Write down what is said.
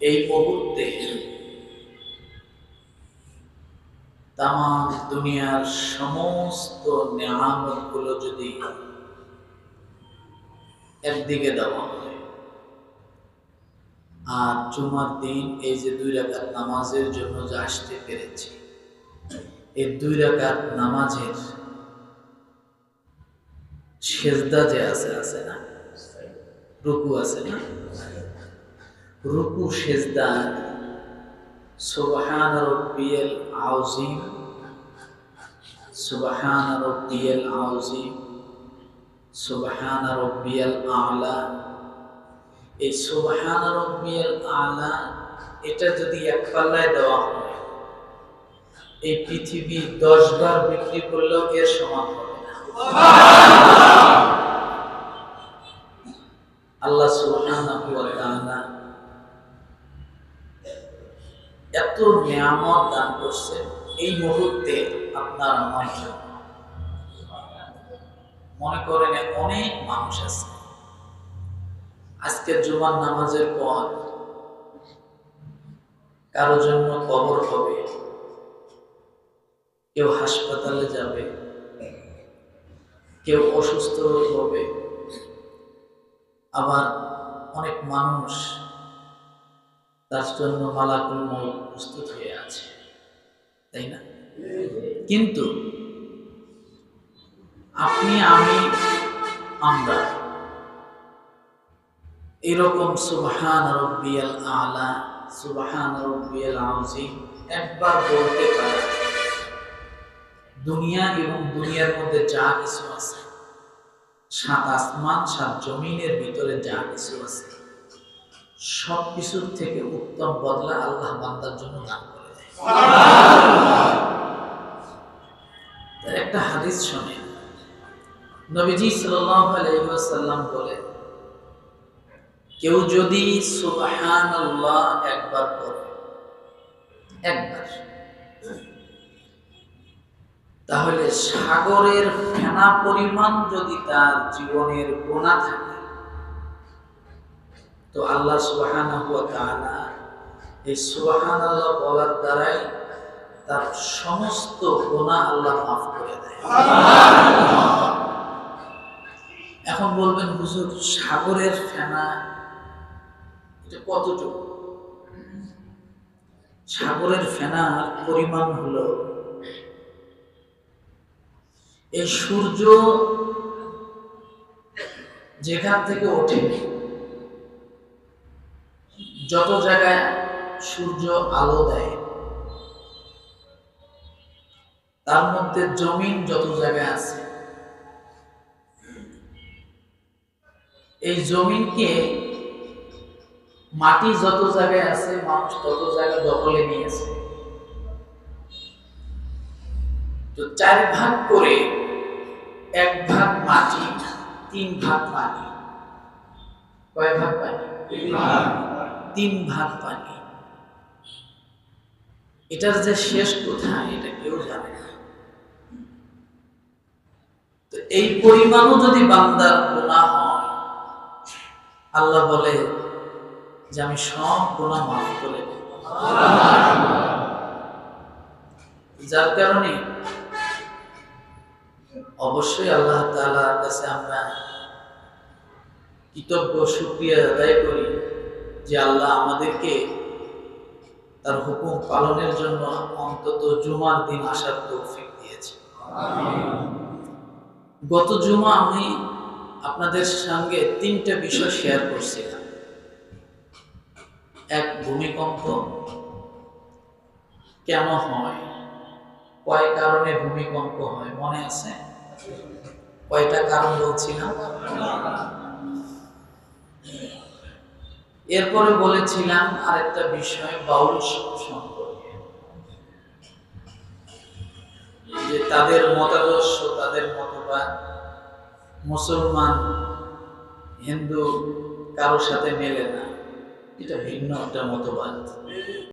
এই মুহূর্তে তাম দুনিয়ার সমস্ত নিয়ামতগুলো যদি একদিকে দেওয়া হয়, আর জুমার দিন এই যে দুই রাকাত নামাজের জন্য যে আসতে পেরেছি, এই দুই রাকাত নামাজের সেজদা যে আছে আছে না? রুকু আছে না? রুকু, সেজদা। সুবহান রব্বিয়াল আউজিম সুবহান রব্বিয়াল আউজিম সুবহান রব্বিয়াল আলা। এই সুবহান রব্বিয়াল আলা, এটা যদি এক পাল্লায় দেওয়া হয়, এই পৃথিবী দশ বার বিক্রি করলেও এর সমান হবে না। এত নিয়ামত দান করছেন, এই মুহূর্তে আপনার জন্য। মনে করেন অনেক মানুষ আছে। আজকে জুমার নামাজের পর কারও জন্য কবর হবে, কেউ হাসপাতালে যাবে, কেউ অসুস্থ হবে, আবার অনেক মানুষ তার জন্য মালাকুল মৌত প্রস্তুত হয়ে আছে। তাই না? কিন্তু আপনি, আমি, আমরা এরকম সুবহান রব্বিয়াল আলা, সুবহান রব্বিয়াল আউজিম একবার বলতে পারে দুনিয়া এবং দুনিয়ার মধ্যে যা কিছু আছে, সাত আসমান, সাত জমিনের ভিতরে যা কিছু আছে সব কিছুর থেকে উত্তম বদলা আল্লাহ বান্দার জন্য দান করে দেয়। একটা হাদিস শোনে। নবীজি ওয়াসাল্লাম বলে কেউ যদি সুবহানাল্লাহ একবার পড়ে, একবার, তাহলে সাগরের ফেনা পরিমাণ যদি তার জীবনের গোনা থাকে তো আল্লাহ সুবহানাহু এই তাআলা আল্লাহ বলার দ্বারাই তার সমস্ত গোনা আল্লাহ মাফ করে দেয়। এখন বলবেন, হুজুর, সাগরের ফেনা, এটা কতটুকু? সাগরের ফেনার পরিমাণ হলো, এই সূর্য যেখান থেকে ওঠে যত জায়গায় সূর্য আলো দেয়, তার মধ্যে জমিন যত জায়গায় আছে, এই জমিনকে মাটি যত জায়গায় আছে, মানুষ তত জায়গা দখলে নিয়েছে তো চার ভাগ করে এক ভাগ মাটি, তিন ভাগ পানি। কয় ভাগ পানি? ভাগ পানি। এটার যে শেষ কোথায় এটা কেউ জানে না। তো এই পরিমাণও যদি বান্দার গোনা হয়, আল্লাহ বলে যে আমি সব গোনা মাফ করে যার কারণে অবশ্যই আল্লাহ তাআলার কাছে আমরা কৃতজ্ঞ শুক্রিয়া আদায় করি। যে আল্লাহ আমাদেরকে তার হুকুম পালনের জন্য অন্তত জুমার দিন আসার তৌফিক দিয়েছে। গত জুমা আমি আপনাদের সঙ্গে তিনটা বিষয় শেয়ার করছিলাম। এক, ভূমিকম্প। কেন হয়? কয় কারণে ভূমিকম্প হয়? মনে আছে? কয়টা কারণ বলছিলাম? এরপরে বলেছিলাম আরেকটা বিষয় বাউল সম্পর্কে। যে তাদের মতাদর্শ, তাদের মতবাদ, মুসলমান, হিন্দু কারোর সাথে মেলে না। এটা ভিন্ন একটা মতবাদ।